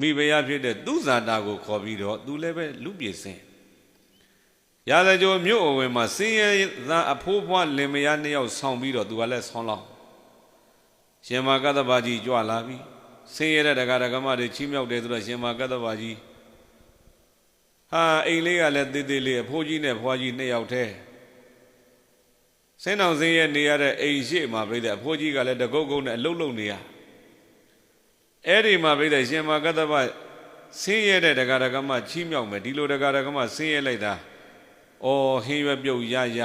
မိဖုရားဖြစ်တဲ့သူဇာတာကိုခေါ်ပြီးတော့သူလည်းပဲလူပြေစင်ရာဇကြိုမြို့အဝင်မှာစင်းရဲသားအဖိုးဖွားလင်မယားနှစ်ယောက်ဆောင်ပြီးတော့သူကလည်းဆောင်းလောက်ရှင်မာကတ္တဗာကြီးကြွလာပြီစင်းရဲတဲ့ဒကာဒကမတွေချီးမြှောက်တယ်ဆိုတော့ရှင်မာကတ္တဗာကြီးဟာအိမ်လေးကလည်းတေးသေးလေးအဖိုးကြီးနဲ့ဖွားကြီးနှစ်ယောက်တည်းစင်းအောင်စင်းရဲနေရတဲ့အိမ်ရှိမှာပြိတဲ့အဖိုးကြီးကလည်းတကုတ်ကုတ်နဲ့အလုတ်လုတ်နေရ အဲ့ဒီမှာပြိတဲ့ရှင်မာကတ္တဗဆင်းရဲတဲ့ဒကာဒကမချီးမြှောက်မယ်ဒီလိုဒကာဒကမဆင်းရဲလိုက်တာအော်ဟင်းရွက်ပြုတ်ရရ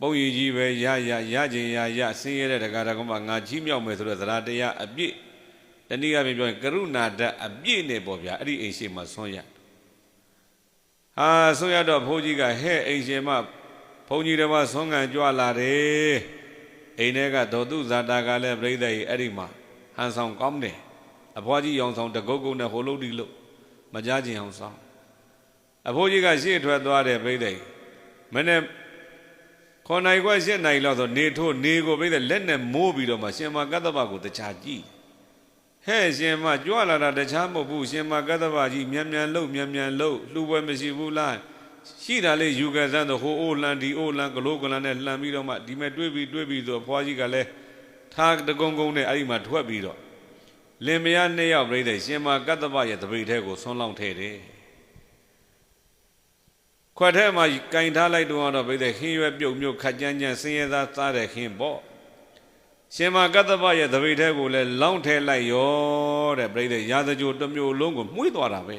ပုံရည်ကြီးပဲရရရကျင်ရရဆင်းရဲတဲ့ဒကာဒကမငါချီးမြှောက်မယ်ဆိုတော့သရတရားအပြည့်တနည်းအားဖြင့်ပြောရင်ကရုဏာဓာတ်အပြည့်နဲ့ပေါ့ဗျာအဲ့ဒီအိမ်ရှိမှာဆွံ့ရဟာဆွံ့ရတော့ဘိုးကြီးကဟဲ့အိမ်ရှင်မဘုန်းကြီးတော်ကဆွမ်းခံကြွလာတယ်အိမ်ထဲကဒေါတုဇာတာကလည်းပြိဿကြီးအဲ့ဒီမှာ ဟန်ဆောင်ကောင်းတယ်အဖွားကြီးရောင်ဆောင်တကုတ်ကုတ်နဲ့ဟိုလုတ်ဒီလို့မကြားကျင်အောင်ဆောင်အဖိုးကြီးကရှေ့ထွက်သွားတယ်ပြိဿကြီးမနေ့ခေါ်နိုင်ခွက်ရှစ်နိုင်လောက်ဆိုနေထိုးနေကိုပြိဿလက်နဲ့မိုးပြီးတော့မှရှင်မကတ္တပကိုတခြားကြည့်ဟဲ့ရှင်မကြွလာတာတခြားမဟုတ်ဘူးရှင်မကတ္တပကြီးမြန်မြန်လှုပ်မြန်မြန်လှုပ်လှူပွဲမရှိဘူးလားရှိတာလေးယူကစမ်းတော့ဟိုအိုးလန်ဒီအိုးလန်ဂလိုးကလန်နဲ့လှန်ပြီးတော့မှဒီမဲ့တွေးပြီးတွေးပြီးဆိုအဖွားကြီးကလည်း ထားတကုံကုံနဲ့အဲ့ဒီမှာထွက်ပြီးတော့လင်မယားနှစ်ယောက်ပြိတဲ့ရှင်မကတ္တပရဲ့တပိတ်ထဲကိုဆွန်းလောင်းထဲတယ်ခွက်ထဲမှာကင်ထားလိုက်တော့တော့ပြိတဲ့ခင်းရွက်ပြုတ်မြုပ်ခက်ကြမ်းကြမ်းဆင်းရဲသားစားတဲ့ခင်းပေါ့ရှင်မကတ္တပရဲ့တပိတ်ထဲကိုလည်းလောင်းထဲလိုက်ရောတဲ့ပြိတဲ့ရာဇကြိုတစ်မျိုးလုံးကိုမှုေးသွားတာပဲ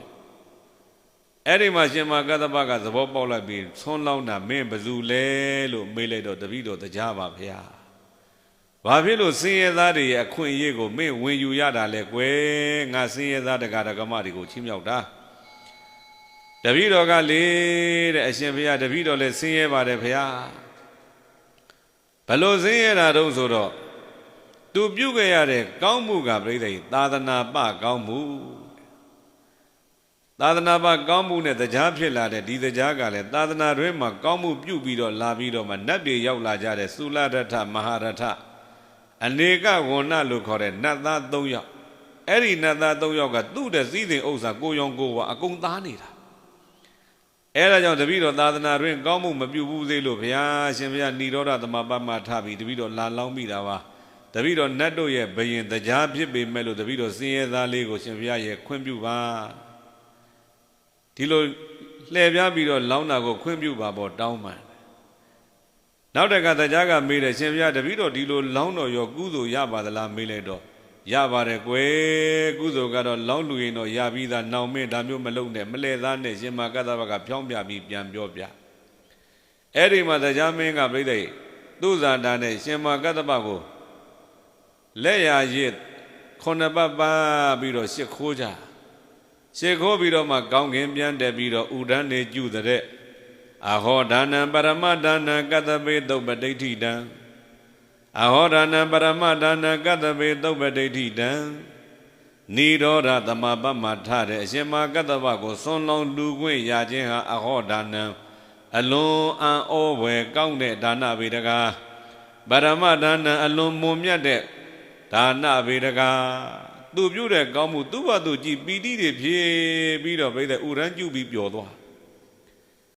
အဲ့ဒီမှာရှင်မကတ္တပကသဘောပေါက်လိုက်ပြီးဆွန်းလောင်းတာမင်းဘယ်သူလဲလို့မေးလိုက်တော့တပည့်တော်တရားပါဗျာ ဘာဖြစ်လို့စင်းရဲသားတွေရဲ့အခွင့်အရေးကိုမင်းဝင်ယူရတာလဲကွယ်ငါစင်းရဲသားတက္ကရာကမတွေကိုချီးမြှောက်တာတပည့်တော်ကလေတဲ့အရှင်ဘုရားတပည့်တော်လည်းစင်းရဲပါတယ်ဘုရားဘလို့စင်းရဲတာတုံးဆိုတော့သူပြုတ်ခဲ့ရတဲ့ကောင်းမှုကပြိဿသာသနာပကောင်းမှုသာသနာပကောင်းမှုနဲ့တရားဖြစ်လာတဲ့ဒီတရားကလည်းသာသနာတွင်မှာကောင်းမှုပြုပြီးတော့လာပြီးတော့မှနတ်တွေရောက်လာကြတဲ့သုလရထမဟာရထ အနေကဝဏလို့ခေါ်တဲ့နတ်သား၃ယောက်အဲ့ဒီနတ်သား၃ယောက်ကသူ့တဲ့စည်းစိမ်ဥစ္စာကိုရောင်ကိုဝါအကုန်သားနေတာအဲ့ဒါကြောင့်တပည့်တော်သာသနာတွင်ကောင်းမှုမပြုဘူးသေးလို့ဘုရားရှင်ဘုရားဏိရောဓသမပမထပြီးတပည့်တော်လာလောင်းမိတာပါတပည့်တော်နတ်တို့ရဲ့ဘယင်တရားဖြစ်ပေမဲ့လို့တပည့်တော်စင်ရဲသားလေးကိုရှင်ဘုရားရဲ့ခွင့်ပြုပါဒီလိုလှည့်ပြားပြီးတော့လောင်းတာကိုခွင့်ပြုပါပေါ့တောင်းပန် နောက်တကတရားကမေးတယ်ရှင်ဘုရားတပည့်တော်ဒီလိုလောင်းတော်ရောကုသိုလ်ရပါသလားမေးလိုက်တော့ရပါတယ်ကွယ်ကုသိုလ်ကတော့လောင်းလူရင်တော့ရပြီးသားနောင်မင်းဒါမျိုးမလုပ်နဲ့မလဲသားနဲ့ရှင်မကတ္တဘကဖြောင်းပြပြီးပြန်ပြောပြအဲ့ဒီမှာတရားမင်းကပြိဿသူဇာတာနဲ့ရှင်မကတ္တဘကိုလက်ရရစ်ခုနှစ်ပတ်ပါပြီးတော့ရှ िख ိုးကြရှ िख ိုးပြီးတော့မှကောင်းကင်ပြန်တက်ပြီးတော့ဥဒန်းနေကျุတဲ့ အဟောဒါနံပရမဒါနံကတ္တပေသုပတိဋ္ဌိတံအဟောဒါနံပရမဒါနံကတ္တပေသုပတိဋ္ဌိတံနိရောဓသမပမထတဲ့အရှင်မကတ္တဗကိုစွန့်လောင်းလူခွင့်ရခြင်းဟာအဟောဒါနံအလွန်အံ့ဩဝယ်ကောင်းတဲ့ဒါနဗေဒကာပရမဒါနံအလွန်မွန်မြတ်တဲ့ဒါနဗေဒကာသူပြုတဲ့ကောင်းမှုသူ့ဘာသူကြည်ပီတိတွေဖြည့်ပြီးတော့ဘိတဲ့ဥရန်ကျုပ်ပြီးပျော်သွား